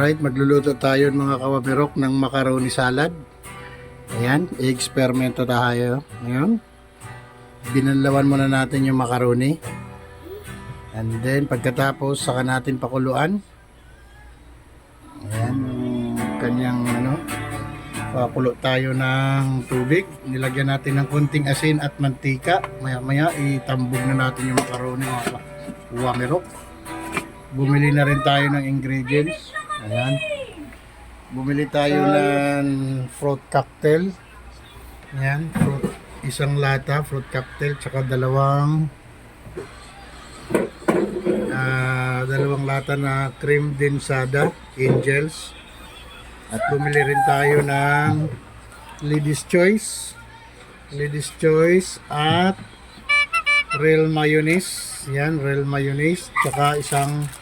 Alright, magluluto tayo mga kawamirok ng macaroni salad. Ayan, i-eksperimento tayo. Ngayon, binalawan muna natin yung macaroni. And then, pagkatapos, saka natin pakuluan. Ayan, kanyang ano, pakulo tayo ng tubig. Nilagyan natin ng konting asin at mantika. Maya-maya, itambog na natin yung macaroni mga kawamirok. Bumili na rin tayo ng ingredients. Ayan. Bumili tayo ng fruit cocktail. Ayan, fruit, isang lata fruit cocktail tsaka dalawang ah, dalawang lata na cream densada angels. At bumili rin tayo ng Ladies Choice. Ladies Choice at real mayonnaise. Yan, real mayonnaise. Tsaka isang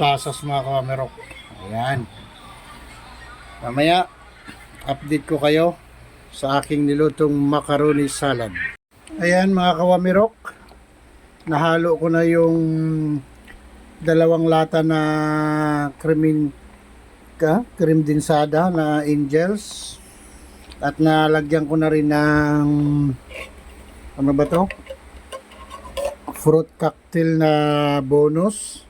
pasas mga kamerok. Ayan. Mamaya, update ko kayo sa aking nilutong macaroni salad. Ayan mga kawamirok, nahalo ko na yung dalawang lata na cream ka, cream dinsada na angels at nalagyan ko na rin ng ano ba to? fruit cocktail na bonus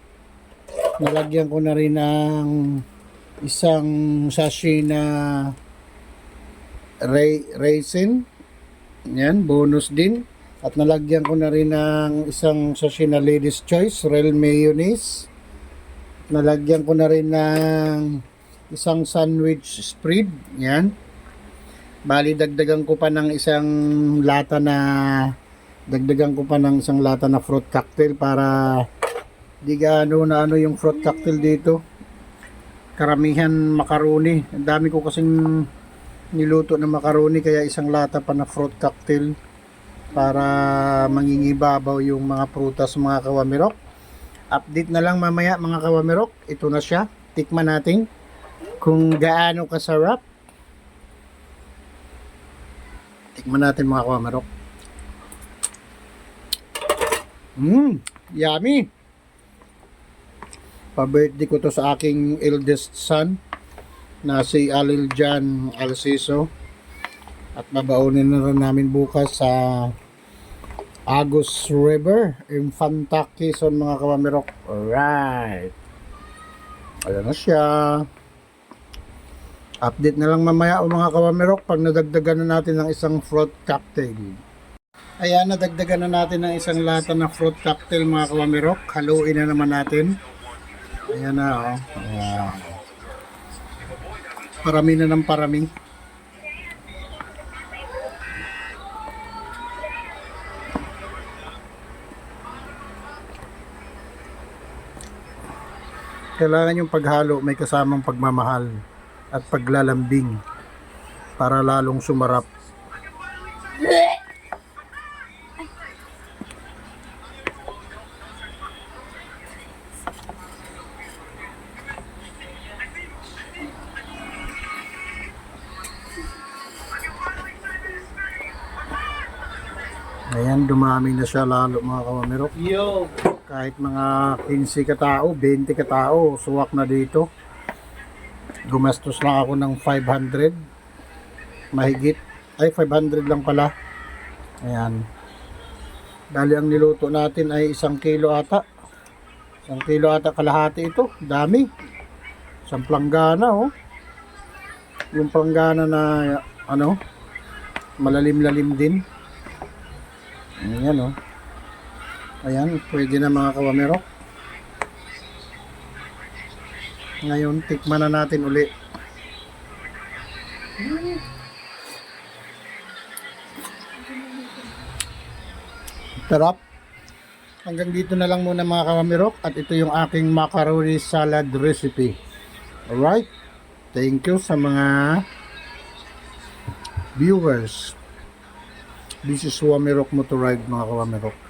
nalagyan ko na rin ng isang sachet na ray, raisin. Yan, bonus din. At nalagyan ko na rin ng isang sachet na ladies choice real mayonnaise. Nalagyan ko na rin ng isang sandwich spread. Yan. Bali dagdagan ko pa ng isang lata na dagdagan ko pa ng isang lata na fruit cocktail para di gaano na ano yung fruit cocktail dito. Karamihan macaroni ang dami ko kasing niluto ng macaroni kaya isang lata pa na fruit cocktail para mangingibabaw yung mga prutas mga kawamirok. Update na lang mamaya mga kawamirok. Ito na siya. Tikman natin kung gaano kasarap. Tikman natin mga kawamirok. Mmm yummy pa-birthday ko to sa aking eldest son na si Alil Jan Alciso. At babaunin na rin namin bukas sa Agus River Infanta Quezon mga kawamirok alright. Ayan na siya. Update na lang mamaya o mga kawamirok pag nadagdagan na natin ng isang fruit cocktail. Ayan nadagdagan na natin ng isang lata na fruit cocktail mga kawamirok haluin na naman natin Ayan na, oh. Ayan. Parami na ng parami. Kailangan yung paghalo may kasamang pagmamahal at paglalambing para lalong sumarap. Ayan, dumami na siya lalo mga kawamirok. Yo! Kahit mga 15 katao, 20 katao, suwak na dito. Gumastos lang ako ng 500. Mahigit. Ay, 500 lang pala. Ayan. Dali ang niluto natin ay isang kilo ata. Isang kilo ata kalahati ito. Dami. Isang planggana, oh. Yung planggana na, ano, malalim-lalim din. Ayan, oh. Ayan, pwede na mga kawamerok. Ngayon, tikman na natin uli. Sarap. Hanggang dito na lang muna mga kawamirok at ito yung aking macaroni salad recipe. Alright? Thank you sa mga viewers. This is Wamirok Motorride mga kawamirok.